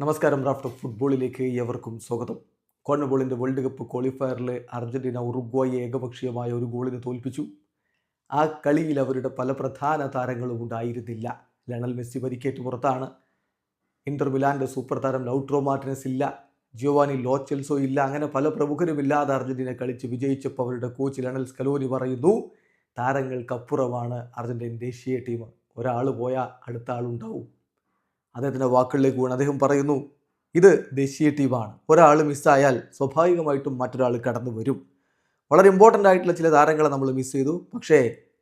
നമസ്കാരം റാഫ്റ്റ് ഫുട്ബോളിലേക്ക് ഏവർക്കും സ്വാഗതം. കോൺബോളിന്റെ വേൾഡ് കപ്പ് ക്വാളിഫയറിൽ അർജന്റീന ഉറുഗ്വായി ഏകപക്ഷീയമായ ഒരു ഗോളിന് തോൽപ്പിച്ചു. ആ കളിയിൽ അവരുടെ പല പ്രധാന താരങ്ങളും ഉണ്ടായിരുന്നില്ല. ലണൽ മെസ്സി പരിക്കേറ്റ് പുറത്താണ്. ഇന്റർ മിലാന്റെ സൂപ്പർ താരം ലൗട്രോ മാർട്ടിനസ് ഇല്ല. ജിയോവാനി ലോച്ചെൽസോ ഇല്ല. അങ്ങനെ പല പ്രമുഖരും ഇല്ലാതെ അർജന്റീന കളിച്ച് വിജയിച്ചപ്പോൾ അവരുടെ കോച്ച് ലണൽ സ്കലോനി പറയുന്നു താരങ്ങൾക്കപ്പുറമാണ് അർജന്റീൻ ദേശീയ ടീം. ഒരാൾ പോയാൽ അടുത്ത ആളുണ്ടാവും. അദ്ദേഹത്തിന്റെ വാക്കുകളിലേക്ക് വീണ് അദ്ദേഹം പറയുന്നു ഇത് ദേശീയ ടീമാണ് ഒരാൾ മിസ്സായാൽ സ്വാഭാവികമായിട്ടും മറ്റൊരാൾ കടന്നു വരും. വളരെ ഇമ്പോർട്ടന്റ് ആയിട്ടുള്ള ചില താരങ്ങളെ നമ്മൾ മിസ് ചെയ്തു. പക്ഷേ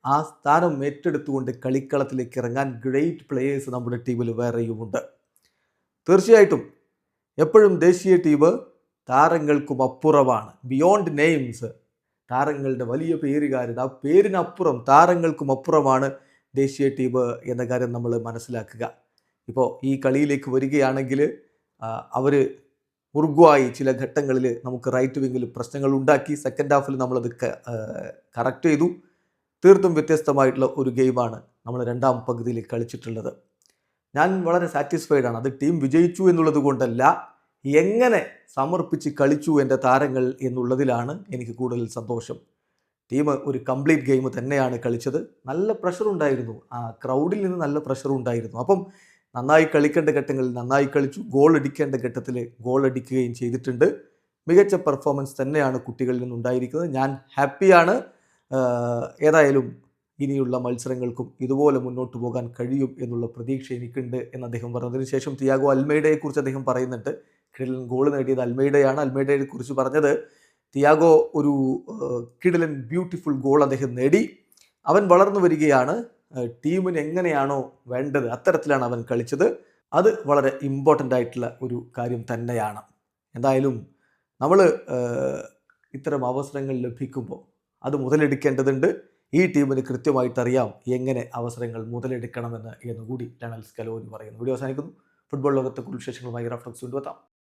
ആ സ്ഥാനം ഏറ്റെടുത്തുകൊണ്ട് കളിക്കളത്തിലേക്ക് ഇറങ്ങാൻ ഗ്രേറ്റ് പ്ലേയേഴ്സ് നമ്മുടെ ടീമിൽ വേറെയുമുണ്ട് തീർച്ചയായിട്ടും എപ്പോഴും ദേശീയ ടീം താരങ്ങൾക്കും അപ്പുറമാണ്. ബിയോണ്ട് നെയിംസ് താരങ്ങളുടെ വലിയ പേരുകാരൻ ആ പേരിനപ്പുറം താരങ്ങൾക്കും അപ്പുറമാണ് ദേശീയ ടീം എന്ന കാര്യം നമ്മൾ മനസ്സിലാക്കുക. ഇപ്പോൾ ഈ കളിയിലേക്ക് വരികയാണെങ്കിൽ അവർ ഉറുഗ്വായി ചില ഘട്ടങ്ങളിൽ നമുക്ക് റൈറ്റ് വിങ്ങിൽ പ്രശ്നങ്ങൾ ഉണ്ടാക്കി സെക്കൻഡ് ഹാഫിൽ നമ്മളത് കറക്റ്റ് ചെയ്തു. തീർത്തും വ്യത്യസ്തമായിട്ടുള്ള ഒരു ഗെയിമാണ് നമ്മൾ രണ്ടാം പകുതിയിൽ കളിച്ചിട്ടുള്ളത്. ഞാൻ വളരെ സാറ്റിസ്ഫൈഡ് ആണ്. അത് ടീം വിജയിച്ചു എന്നുള്ളത് കൊണ്ടല്ല എങ്ങനെ സമർപ്പിച്ച് കളിച്ചു എന്റെ താരങ്ങൾ എന്നുള്ളതിലാണ് എനിക്ക് കൂടുതൽ സന്തോഷം. ടീം ഒരു കംപ്ലീറ്റ് ഗെയിം തന്നെയാണ് കളിച്ചത്. നല്ല പ്രഷർ ഉണ്ടായിരുന്നു. ആ ക്രൗഡിൽ നിന്ന് നല്ല പ്രഷർ ഉണ്ടായിരുന്നു. അപ്പം നന്നായി കളിക്കേണ്ട ഘട്ടങ്ങളിൽ നന്നായി കളിച്ചു ഗോൾ അടിക്കേണ്ട ഘട്ടത്തിൽ ഗോൾ അടിക്കുകയും ചെയ്തിട്ടുണ്ട്. മികച്ച പെർഫോമൻസ് തന്നെയാണ് കുട്ടികളിൽ നിന്നുണ്ടായിരിക്കുന്നത് ഞാൻ ഹാപ്പിയാണ് ഏതായാലും ഇനിയുള്ള മത്സരങ്ങൾക്കും ഇതുപോലെ മുന്നോട്ട് പോകാൻ കഴിയും എന്നുള്ള പ്രതീക്ഷ എനിക്കുണ്ട് എന്ന് അദ്ദേഹം പറഞ്ഞതിന് ശേഷം തിയാഗോ അൽമേഡയെക്കുറിച്ച് അദ്ദേഹം പറയുന്നുണ്ട്. കിടലൻ ഗോൾ നേടിയത് അൽമേഡയാണ്. അൽമേഡയെ കുറിച്ച് പറഞ്ഞത് തിയാഗോ ഒരു കിടലൻ ബ്യൂട്ടിഫുൾ ഗോൾ അദ്ദേഹം നേടി. അവൻ വളർന്നു വരികയാണ്. ടീമിന് എങ്ങനെയാണോ വേണ്ടത് അത്തരത്തിലാണ് അവൻ കളിച്ചത്. അത് വളരെ ഇമ്പോർട്ടന്റ് ആയിട്ടുള്ള ഒരു കാര്യം തന്നെയാണ്. എന്തായാലും നമ്മൾ ഇത്തരം അവസരങ്ങൾ ലഭിക്കുമ്പോൾ അത് മുതലെടുക്കേണ്ടതുണ്ട്. ഈ ടീമിന് കൃത്യമായിട്ട് അറിയാം എങ്ങനെ അവസരങ്ങൾ മുതലെടുക്കണമെന്ന് എന്നുകൂടി ലണൽ സ്കലോനി പറയുന്നു. വീഡിയോ അവസാനിക്കുന്നു. ഫുട്ബോൾ ലോകത്തെ കുറിച്ച് വിശേഷങ്ങളുമായി റഫറൻസ് കൊണ്ടുവെത്താം